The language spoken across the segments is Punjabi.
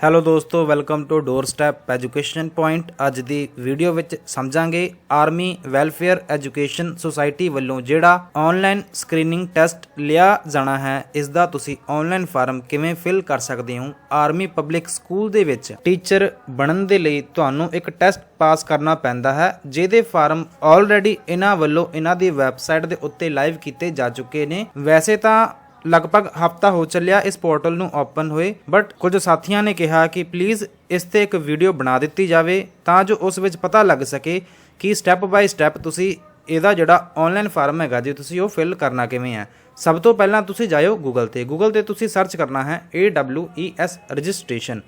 ਹੈਲੋ ਦੋਸਤੋ welcome to door step education point ਅੱਜ ਦੀ ਵੀਡੀਓ ਵਿੱਚ ਸਮਝਾਂਗੇ ਆਰਮੀ ਵੈਲਫੇਅਰ ਐਜੂਕੇਸ਼ਨ ਸੁਸਾਇਟੀ ਵੱਲੋਂ ਜਿਹੜਾ ਆਨਲਾਈਨ ਸਕਰੀਨਿੰਗ ਟੈਸਟ ਲਿਆ ਜਾਣਾ ਹੈ ਇਸ ਦਾ ਤੁਸੀਂ ਆਨਲਾਈਨ ਫਾਰਮ ਕਿਵੇਂ ਫਿਲ ਕਰ ਸਕਦੇ ਹੋ ਆਰਮੀ ਪਬਲਿਕ ਸਕੂਲ ਦੇ ਵਿੱਚ ਟੀਚਰ ਬਣਨ ਦੇ ਲਈ ਤੁਹਾਨੂੰ ਇੱਕ ਟੈਸਟ ਪਾਸ ਕਰਨਾ ਪੈਂਦਾ ਹੈ ਜਿਹਦੇ ਫਾਰਮ ਆਲਰੇਡੀ ਇਹਨਾਂ ਵੱਲੋਂ ਇਹਨਾਂ ਦੀ ਵੈਬਸਾਈਟ ਦੇ ਉੱਤੇ ਲਾਈਵ ਕੀਤੇ ਜਾ ਚੁੱਕੇ ਨੇ ਵੈਸੇ ਤਾਂ ਲਗਭਗ ਹਫਤਾ ਹੋ ਚੱਲਿਆ ਇਸ ਪੋਰਟਲ ਨੂੰ ਓਪਨ ਹੋਏ, ਬਟ ਕੁਝ ਸਾਥੀਆਂ ਨੇ ਕਿਹਾ ਕਿ ਪਲੀਜ਼ ਇਸ ਤੇ ਇੱਕ ਵੀਡੀਓ ਬਣਾ ਦਿੱਤੀ ਜਾਵੇ ਤਾਂ ਜੋ ਉਸ ਵਿੱਚ ਪਤਾ ਲੱਗ ਸਕੇ ਕਿ ਸਟੈਪ ਬਾਈ ਸਟੈਪ ਤੁਸੀਂ ਇਹਦਾ ਜਿਹੜਾ ਆਨਲਾਈਨ ਫਾਰਮ ਹੈਗਾ ਜੇ, ਤੁਸੀਂ ਉਹ ਫਿਲ ਕਰਨਾ ਕਿਵੇਂ ਹੈ। ਸਭ ਤੋਂ ਪਹਿਲਾਂ ਤੁਸੀਂ ਜਾਇਓ ਗੂਗਲ ਤੇ। ਗੂਗਲ ਤੇ ਤੁਸੀਂ ਸਰਚ ਕਰਨਾ ਹੈ AWES ਰਜਿਸਟ੍ਰੇਸ਼ਨ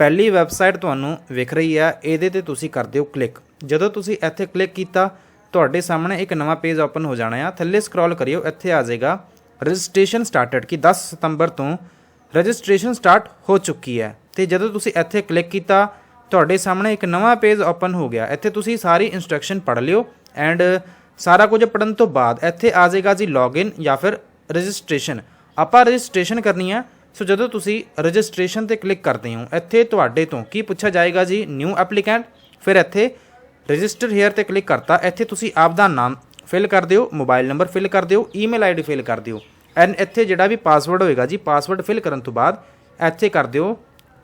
ਪਹਿਲੀ ਵੈਬਸਾਈਟ ਤੁਹਾਨੂੰ ਵਿਖ ਰਹੀ ਹੈ, ਇਹਦੇ ਤੇ ਤੁਸੀਂ ਕਰ ਦਿਓ ਕਲਿੱਕ ਜਦੋਂ ਤੁਸੀਂ ਇੱਥੇ ਕਲਿੱਕ ਕੀਤਾ, ਤੁਹਾਡੇ ਸਾਹਮਣੇ ਇੱਕ ਨਵਾਂ ਪੇਜ ਓਪਨ ਹੋ ਜਾਣਾ ਹੈ ਥੱਲੇ ਸਕਰੋਲ ਕਰਿਓ, ਇੱਥੇ ਆ ਜਾਏਗਾ। ਰਜਿਸਟ੍ਰੇਸ਼ਨ ਸਟਾਰਟਡ ਕਿ 10 ਸਤੰਬਰ ਤੋਂ ਰਜਿਸਟ੍ਰੇਸ਼ਨ ਸਟਾਰਟ ਹੋ ਚੁੱਕੀ ਹੈ। ਤੇ ਜਦੋਂ ਤੁਸੀਂ ਇੱਥੇ ਕਲਿੱਕ ਕੀਤਾ, ਤੁਹਾਡੇ ਸਾਹਮਣੇ ਇੱਕ ਨਵਾਂ ਪੇਜ ਓਪਨ ਹੋ ਗਿਆ। ਇੱਥੇ ਤੁਸੀਂ ਸਾਰੀ ਇਨਸਟਰਕਸ਼ਨ ਪੜ੍ਹ ਲਿਓ ਐਂਡ ਸਾਰਾ ਕੁਝ ਪੜਨ ਤੋਂ ਬਾਅਦ ਇੱਥੇ ਆ ਜਾਏਗਾ ਜੀ ਲੌਗਇਨ ਜਾਂ ਫਿਰ ਰਜਿਸਟ੍ਰੇਸ਼ਨ। ਆਪਾਂ ਰਜਿਸਟ੍ਰੇਸ਼ਨ ਕਰਨੀ ਹੈ। ਸੋ ਜਦੋਂ ਤੁਸੀਂ ਰਜਿਸਟ੍ਰੇਸ਼ਨ ਤੇ ਕਲਿੱਕ ਕਰਦੇ ਹੋ, ਇੱਥੇ ਤੁਹਾਡੇ ਤੋਂ ਕੀ ਪੁੱਛਿਆ ਜਾਏਗਾ ਜੀ? ਨਿਊ ਐਪਲੀਕੈਂਟ ਫਿਰ ਇੱਥੇ ਰਜਿਸਟਰ ਹੇਅਰ ਤੇ ਕਲਿੱਕ ਕਰਤਾ। ਇੱਥੇ ਤੁਸੀਂ ਆਪ ਦਾ ਨਾਮ ਫਿਲ ਕਰ ਦਿਓ ਮੋਬਾਈਲ ਨੰਬਰ ਫਿਲ ਕਰ ਦਿਓ ਈਮੇਲ ਆਈਡੀ ਫਿਲ ਕਰ ਦਿਓ। ਐਂਡ ਇੱਥੇ ਜਿਹੜਾ ਵੀ ਪਾਸਵਰਡ ਹੋਏਗਾ ਜੀ ਪਾਸਵਰਡ ਫਿਲ ਕਰਨ ਤੋਂ ਬਾਅਦ ਇੱਥੇ ਕਰ ਦਿਓ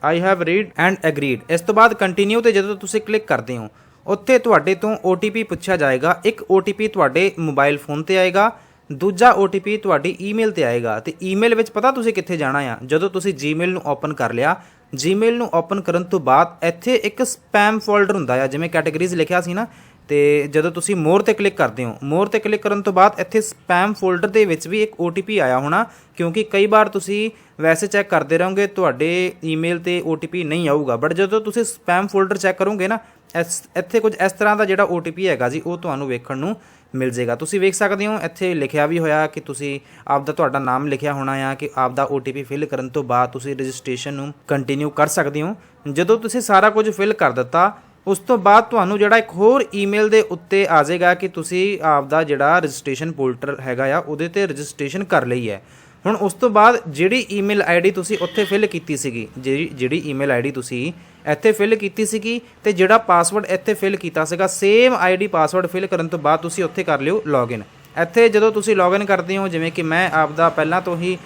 I have read and agreed ਇਸ ਤੋਂ ਬਾਅਦ ਕੰਟੀਨਿਊ ਤੇ ਜਦੋਂ ਤੁਸੀਂ ਕਲਿੱਕ ਕਰਦੇ ਹੋ, ਉੱਥੇ ਤੁਹਾਡੇ ਤੋਂ OTP ਪੁੱਛਿਆ ਜਾਏਗਾ, ਇੱਕ OTP ਤੁਹਾਡੇ ਮੋਬਾਈਲ ਫੋਨ ਤੇ ਆਏਗਾ, ਦੂਜਾ OTP ਤੁਹਾਡੀ ਈਮੇਲ ਤੇ ਆਏਗਾ। ਤੇ ਈਮੇਲ ਵਿੱਚ ਪਤਾ ਤੁਸੀਂ ਕਿੱਥੇ ਜਾਣਾ ਆ? ਜਦੋਂ ਤੁਸੀਂ Gmail ਨੂੰ ਓਪਨ ਕਰ ਲਿਆ, Gmail ਨੂੰ ਓਪਨ ਕਰਨ ਤੋਂ ਬਾਅਦ ਇੱਥੇ ਇੱਕ ਸਪੈਮ ਫੋਲਡਰ ਹੁੰਦਾ ਆ, ਜਿਵੇਂ ਕੈਟਾਗਰੀਜ਼ ਲਿਖਿਆ ਸੀ ਨਾ ਤੇ ਜਦੋਂ ਤੁਸੀਂ ਮੋਰ ਤੇ ਕਲਿੱਕ ਕਰਦੇ ਹੋ, ਮੋਰ ਤੇ ਕਲਿੱਕ ਕਰਨ ਤੋਂ ਬਾਅਦ ਇੱਥੇ ਸਪੈਮ ਫੋਲਡਰ ਦੇ ਵਿੱਚ ਵੀ ਇੱਕ OTP ਆਇਆ ਹੋਣਾ, ਕਿਉਂਕਿ ਕਈ ਵਾਰ ਤੁਸੀਂ ਵੈਸੇ ਚੈੱਕ ਕਰਦੇ ਰਹੋਗੇ, ਤੁਹਾਡੇ ਈਮੇਲ ਤੇ OTP ਨਹੀਂ ਆਊਗਾ। ਬਟ ਜਦੋਂ ਤੁਸੀਂ ਸਪੈਮ ਫੋਲਡਰ ਚੈੱਕ ਕਰੋਗੇ ਨਾ, ਇਸ- ਇੱਥੇ ਕੁਝ ਇਸ ਤਰ੍ਹਾਂ ਦਾ ਜਿਹੜਾ OTP ਹੈਗਾ ਜੀ, ਉਹ ਤੁਹਾਨੂੰ ਵੇਖਣ ਨੂੰ ਮਿਲ ਜਾਏਗਾ। ਤੁਸੀਂ ਵੇਖ ਸਕਦੇ ਹੋ, ਇੱਥੇ ਲਿਖਿਆ ਵੀ ਹੋਇਆ ਕਿ ਤੁਸੀਂ ਆਪ ਦਾ ਤੁਹਾਡਾ ਨਾਮ ਲਿਖਿਆ ਹੋਣਾ ਆ ਕਿ ਆਪ ਦਾ OTP ਫਿਲ ਕਰਨ ਤੋਂ ਬਾਅਦ ਤੁਸੀਂ ਰਜਿਸਟ੍ਰੇਸ਼ਨ ਨੂੰ ਕੰਟੀਨਿਊ ਕਰ ਸਕਦੇ ਹੋ। ਜਦੋਂ ਤੁਸੀਂ ਸਾਰਾ ਕੁਝ ਫਿਲ ਕਰ ਦਿੱਤਾ ਉਸ ਤੋਂ ਬਾਅਦ ਤੁਹਾਨੂੰ ਜਿਹੜਾ ਇੱਕ ਹੋਰ ਈਮੇਲ ਦੇ ਉੱਤੇ ਆ ਜਾਏਗਾ ਕਿ ਤੁਸੀਂ ਆਪ ਦਾ ਜਿਹੜਾ ਰਜਿਸਟ੍ਰੇਸ਼ਨ ਪੋਰਟਲ ਹੈਗਾ ਆ, ਉਹਦੇ ਤੇ ਰਜਿਸਟ੍ਰੇਸ਼ਨ ਕਰ ਲਈ ਹੈ। ਹੁਣ ਉਸ ਤੋਂ ਬਾਅਦ ਜਿਹੜੀ ਈਮੇਲ ਆਈਡੀ ਤੁਸੀਂ ਉੱਥੇ ਫਿਲ ਕੀਤੀ ਸੀਗੀ, ਜਿਹੜੀ ਜਿਹੜੀ ਈਮੇਲ ਆਈਡੀ ਤੁਸੀਂ ਇੱਥੇ ਫਿਲ ਕੀਤੀ ਸੀਗੀ ਤੇ ਜਿਹੜਾ ਪਾਸਵਰਡ ਇੱਥੇ ਫਿਲ ਕੀਤਾ ਸੀਗਾ ਸੇਮ ਆਈਡੀ ਪਾਸਵਰਡ ਫਿਲ ਕਰਨ ਤੋਂ ਬਾਅਦ ਤੁਸੀਂ ਉੱਥੇ ਕਰ ਲਿਓ ਲੌਗਇਨ ਇੱਥੇ ਜਦੋਂ ਤੁਸੀਂ ਲੌਗਇਨ ਕਰਦੇ ਹੋ, ਜਿਵੇਂ ਕਿ ਮੈਂ ਆਪ ਦਾ ਪਹਿਲਾਂ ਤੋਂ ਹੀ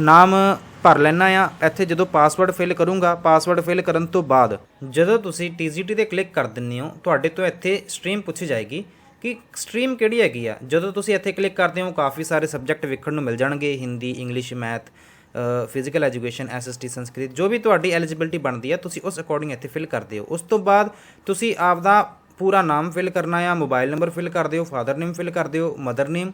ਨਾਮ ਭਰ ਲੈਣਾ ਆ ਇੱਥੇ ਜਦੋਂ ਪਾਸਵਰਡ ਫਿਲ ਕਰੂੰਗਾ ਪਾਸਵਰਡ ਫਿਲ ਕਰਨ ਤੋਂ ਬਾਅਦ ਜਦੋਂ ਤੁਸੀਂ TGT ਤੇ ਕਲਿੱਕ ਕਰ ਦਿੰਦੇ ਹੋ, ਤੁਹਾਡੇ ਤੋਂ ਇੱਥੇ ਸਟਰੀਮ ਪੁੱਛੀ ਜਾਏਗੀ ਕਿ ਸਟਰੀਮ ਕਿਹੜੀ ਹੈਗੀ ਆ। ਜਦੋਂ ਤੁਸੀਂ ਇੱਥੇ ਕਲਿੱਕ ਕਰਦੇ ਹੋ, ਕਾਫੀ ਸਾਰੇ ਸਬਜੈਕਟ ਵੇਖਣ ਨੂੰ ਮਿਲ ਜਾਣਗੇ। Hindi English math physical education SST Sanskrit, ਜੋ ਵੀ ਤੁਹਾਡੀ ਐਲੀਜੀਬਿਲਟੀ ਬਣਦੀ ਹੈ ਤੁਸੀਂ ਉਸ ਅਕੋਰਡਿੰਗ ਇੱਥੇ ਫਿਲ ਕਰਦੇ ਹੋ ਉਸ ਤੋਂ ਬਾਅਦ ਤੁਸੀਂ ਆਪ ਦਾ ਪੂਰਾ ਨਾਮ ਫਿਲ ਕਰਨਾ ਆ ਮੋਬਾਈਲ ਨੰਬਰ ਫਿਲ ਕਰ ਦਿਓ ਫਾਦਰ ਨੇਮ ਫਿਲ ਕਰ ਦਿਓ ਮਦਰ ਨੇਮ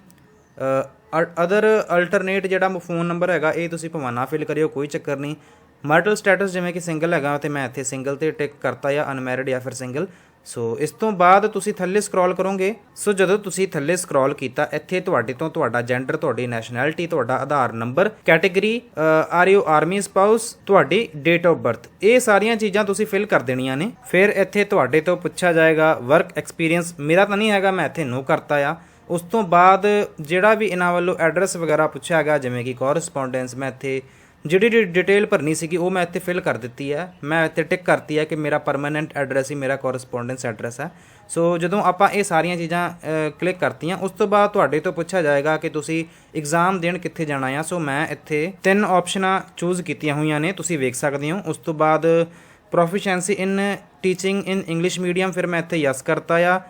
ਅਦਰ ਅਲਟਰਨੇਟ ਜਿਹੜਾ ਫੋਨ ਨੰਬਰ ਹੈਗਾ, ਇਹ ਤੁਸੀਂ ਭਵਾਨਾ ਫਿਲ ਕਰਿਓ, ਕੋਈ ਚੱਕਰ ਨਹੀਂ। ਮੈਰਿਟਲ ਸਟੇਟਸ ਜਿਵੇਂ ਕਿ ਸਿੰਗਲ ਹੈਗਾ, ਤੇ ਮੈਂ ਇੱਥੇ ਸਿੰਗਲ ਤੇ ਟਿਕ ਕਰਤਾ ਜਾਂ ਅਨਮੈਰਿਡ ਜਾਂ ਫਿਰ ਸਿੰਗਲ ਸੋ ਇਸ ਤੋਂ ਬਾਅਦ ਤੁਸੀਂ ਥੱਲੇ ਸਕਰੋਲ ਕਰੋਗੇ। ਸੋ ਜਦੋਂ ਤੁਸੀਂ ਥੱਲੇ ਸਕਰੋਲ ਕੀਤਾ, ਇੱਥੇ ਤੁਹਾਡੇ ਤੋਂ ਤੁਹਾਡਾ ਜੈਂਡਰ ਤੁਹਾਡੀ ਨੈਸ਼ਨੈਲਿਟੀ ਤੁਹਾਡਾ Aadhaar number category are you army spouse ਤੁਹਾਡੀ ਡੇਟ ਆਫ ਬਰਥ ਇਹ ਸਾਰੀਆਂ ਚੀਜ਼ਾਂ ਤੁਸੀਂ ਫਿਲ ਕਰ ਦੇਣੀਆਂ ਨੇ। ਫਿਰ ਇੱਥੇ ਤੁਹਾਡੇ ਤੋਂ ਪੁੱਛਿਆ ਜਾਏਗਾ ਵਰਕ ਐਕਸਪੀਰੀਅੰਸ ਮੇਰਾ ਤਾਂ ਨਹੀਂ ਹੈਗਾ, ਮੈਂ ਇੱਥੇ ਨੋ ਕਰਤਾ ਆ। ਉਸ ਤੋਂ ਬਾਅਦ ਜਿਹੜਾ ਵੀ ਇਹਨਾਂ ਵੱਲੋਂ ਐਡਰੈਸ ਵਗੈਰਾ ਪੁੱਛਿਆ ਹੈਗਾ ਜਿਵੇਂ ਕਿ ਕੋਰਸਪੋਂਡੈਂਸ ਮੈਂ ਇੱਥੇ, ਜਿਹੜੀ ਡਿਟੇਲ ਭਰਨੀ ਸੀਗੀ, ਉਹ ਮੈਂ ਇੱਥੇ ਫਿਲ ਕਰ ਦਿੱਤੀ ਹੈ। ਮੈਂ ਇੱਥੇ ਟਿਕ ਕਰਤੀ ਹੈ ਕਿ ਮੇਰਾ ਪਰਮਨੈਂਟ ਐਡਰੈਸ ਹੀ ਮੇਰਾ ਕੋਰਸਪੋਂਡੈਂਸ ਐਡਰੈਸ ਹੈ। ਸੋ ਜਦੋਂ ਆਪਾਂ ਇਹ ਸਾਰੀਆਂ ਚੀਜ਼ਾਂ ਕਲਿੱਕ ਕਰਤੀਆਂ, ਉਸ ਤੋਂ ਬਾਅਦ ਤੁਹਾਡੇ ਤੋਂ ਪੁੱਛਿਆ ਜਾਏਗਾ ਕਿ ਤੁਸੀਂ ਐਗਜ਼ਾਮ ਦੇਣ ਕਿੱਥੇ ਜਾਣਾ ਆ। ਸੋ ਮੈਂ ਇੱਥੇ ਤਿੰਨ ਆਪਸ਼ਨਾਂ ਚੂਜ਼ ਕੀਤੀਆਂ ਹੋਈਆਂ ਨੇ, ਤੁਸੀਂ ਵੇਖ ਸਕਦੇ ਹੋ। ਉਸ ਤੋਂ ਬਾਅਦ proficiency in teaching in English medium ਫਿਰ ਮੈਂ ਇੱਥੇ ਯੈਸ ਕਰਤਾ ਆ।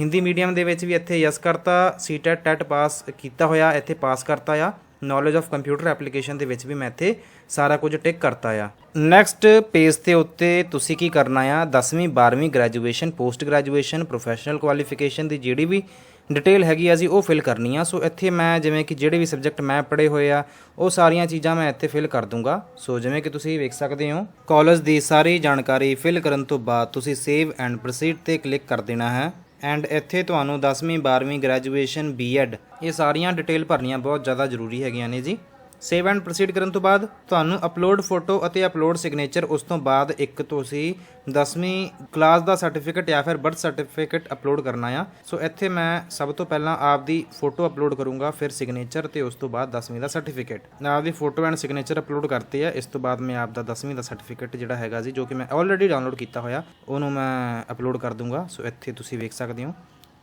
ਹਿੰਦੀ ਮੀਡੀਅਮ ਦੇ ਵਿੱਚ ਵੀ ਇੱਥੇ ਯੈਸ ਕਰਤਾ, ਸੀਟੈਟ, ਟੈਟ ਪਾਸ ਕੀਤਾ ਹੋਇਆ, ਇੱਥੇ ਪਾਸ ਕਰਤਾ ਆ। ਨੌਲੇਜ ਆਫ ਕੰਪਿਊਟਰ ਐਪਲੀਕੇਸ਼ਨ ਦੇ ਵਿੱਚ ਵੀ ਮੈਂ ਇੱਥੇ ਸਾਰਾ ਕੁਝ ਟਿਕ ਕਰਤਾ ਆ। ਨੈਕਸਟ ਪੇਜ ਤੇ ਉੱਤੇ ਤੁਸੀਂ ਕੀ ਕਰਨਾ ਆ? 10ਵੀਂ 12ਵੀਂ graduation post graduation professional qualification ਦੀ ਜਿਹੜੀ ਵੀ ਡਿਟੇਲ ਹੈਗੀ ਆ ਜੀ, ਉਹ ਫਿਲ ਕਰਨੀ ਆ। ਸੋ ਇੱਥੇ ਮੈਂ ਜਿਵੇਂ ਕਿ ਜਿਹੜੇ ਵੀ ਸਬਜੈਕਟ ਮੈਂ ਪੜ੍ਹੇ ਹੋਏ ਆ, ਉਹ ਸਾਰੀਆਂ ਚੀਜ਼ਾਂ ਮੈਂ ਇੱਥੇ ਫਿਲ ਕਰ ਦੂੰਗਾ। ਸੋ ਜਿਵੇਂ ਕਿ ਤੁਸੀਂ ਵੇਖ ਸਕਦੇ ਹੋ ਕਾਲਜ ਦੀ ਸਾਰੀ ਜਾਣਕਾਰੀ ਫਿਲ ਕਰਨ ਤੋਂ ਬਾਅਦ ਤੁਸੀਂ ਸੇਵ ਐਂਡ ਪ੍ਰੋਸੀਡ ਤੇ ਕਲਿੱਕ ਕਰ ਦੇਣਾ ਹੈ। ਐਂਡ ਇੱਥੇ ਤੁਹਾਨੂੰ 10ਵੀਂ 12ਵੀਂ ਗ੍ਰੈਜੂਏਸ਼ਨ ਬੀਐਡ ਇਹ ਸਾਰੀਆਂ ਡਿਟੇਲ ਭਰਨੀਆਂ ਬਹੁਤ ਜ਼ਿਆਦਾ ਜ਼ਰੂਰੀ ਹੈਗੀਆਂ ਨੇ ਜੀ। ਸੇਵ ਐਂਡ ਪ੍ਰੋਸੀਡ ਕਰਨ ਤੋਂ ਬਾਅਦ ਤੁਹਾਨੂੰ ਅਪਲੋਡ ਫੋਟੋ ਅਤੇ ਅਪਲੋਡ ਸਿਗਨੇਚਰ ਉਸ ਤੋਂ ਬਾਅਦ ਇੱਕ ਤੁਸੀਂ 10ਵੀਂ ਕਲਾਸ ਦਾ ਸਰਟੀਫਿਕੇਟ ਜਾਂ ਫਿਰ ਬਰਥ ਸਰਟੀਫਿਕੇਟ ਅਪਲੋਡ ਕਰਨਾ ਆ। ਸੋ ਇੱਥੇ ਮੈਂ ਸਭ ਤੋਂ ਪਹਿਲਾਂ ਆਪਦੀ ਫੋਟੋ ਅਪਲੋਡ ਕਰੂੰਗਾ, ਫਿਰ ਸਿਗਨੇਚਰ ਤੇ ਉਸ ਤੋਂ ਬਾਅਦ 10ਵੀਂ ਦਾ ਸਰਟੀਫਿਕੇਟ ਮੈਂ ਆਪਦੀ ਫੋਟੋ ਐਂਡ ਸਿਗਨੇਚਰ ਅਪਲੋਡ ਕਰਤੇ ਆ, ਇਸ ਤੋਂ ਬਾਅਦ ਮੈਂ ਆਪਦਾ 10ਵੀਂ ਦਾ ਸਰਟੀਫਿਕੇਟ ਜਿਹੜਾ ਹੈਗਾ ਜੀ ਜੋ ਕਿ ਮੈਂ ਆਲਰੇਡੀ ਡਾਊਨਲੋਡ ਕੀਤਾ ਹੋਇਆ, ਉਹਨੂੰ ਮੈਂ ਅਪਲੋਡ ਕਰ ਦੂੰਗਾ। ਸੋ ਇੱਥੇ ਤੁਸੀਂ ਵੇਖ ਸਕਦੇ ਹੋ।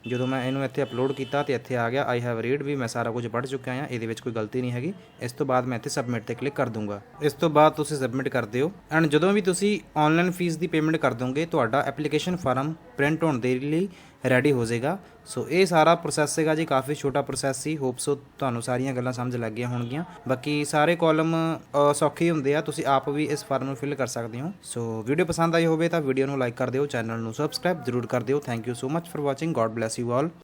ਜਦੋਂ ਮੈਂ ਇਹਨੂੰ ਇੱਥੇ ਅਪਲੋਡ ਕੀਤਾ ਤੇ ਇੱਥੇ ਆ ਗਿਆ ਆਈ ਹੈਵ ਰੀਡ ਵੀ ਮੈਂ ਸਾਰਾ ਕੁਝ ਪੜ੍ਹ ਚੁੱਕਿਆ ਹਾਂ, ਇਹਦੇ ਵਿੱਚ ਕੋਈ ਗਲਤੀ ਨਹੀਂ ਹੈਗੀ। ਇਸ ਤੋਂ ਬਾਅਦ ਮੈਂ ਇੱਥੇ ਸਬਮਿਟ ਤੇ ਕਲਿੱਕ ਕਰ ਦੂੰਗਾ। ਇਸ ਤੋਂ ਬਾਅਦ ਤੁਸੀਂ ਸਬਮਿਟ ਕਰ ਦਿਓ ਐਂਡ ਜਦੋਂ ਵੀ ਤੁਸੀਂ ਆਨਲਾਈਨ ਫੀਸ ਦੀ ਪੇਮੈਂਟ ਕਰ ਦੋਗੇ, ਤੁਹਾਡਾ ਐਪਲੀਕੇਸ਼ਨ ਫਾਰਮ ਪ੍ਰਿੰਟ ਹੋਣ ਦੇ ਲਈ ਰੈਡੀ ਹੋ ਜਾਏਗਾ। ਸੋ ਇਹ ਸਾਰਾ ਪ੍ਰੋਸੈਸ ਹੈਗਾ ਜੀ, ਕਾਫੀ ਛੋਟਾ ਪ੍ਰੋਸੈਸ ਸੀ। ਹੋਪ ਸੋ ਤੁਹਾਨੂੰ ਸਾਰੀਆਂ ਗੱਲਾਂ ਸਮਝ ਲੱਗ ਗਈਆਂ ਹੋਣਗੀਆਂ। ਬਾਕੀ ਸਾਰੇ ਕਾਲਮ ਸੌਖੇ ਹੁੰਦੇ ਆ। ਤੁਸੀਂ ਆਪ ਵੀ ਇਸ ਫਾਰਮ ਨੂੰ ਫਿਲ ਕਰ ਸਕਦੇ ਹੋ। ਸੋ ਵੀਡੀਓ ਪਸੰਦ ਆਈ ਹੋਵੇ ਤਾਂ ਵੀਡੀਓ ਨੂੰ ਲਾਈਕ ਕਰ ਦਿਓ ਚੈਨਲ ਨੂੰ ਸਬਸਕ੍ਰਾਈਬ ਜ਼ਰੂਰ ਕਰ ਦਿਓ। Thank you so much for watching god bless you all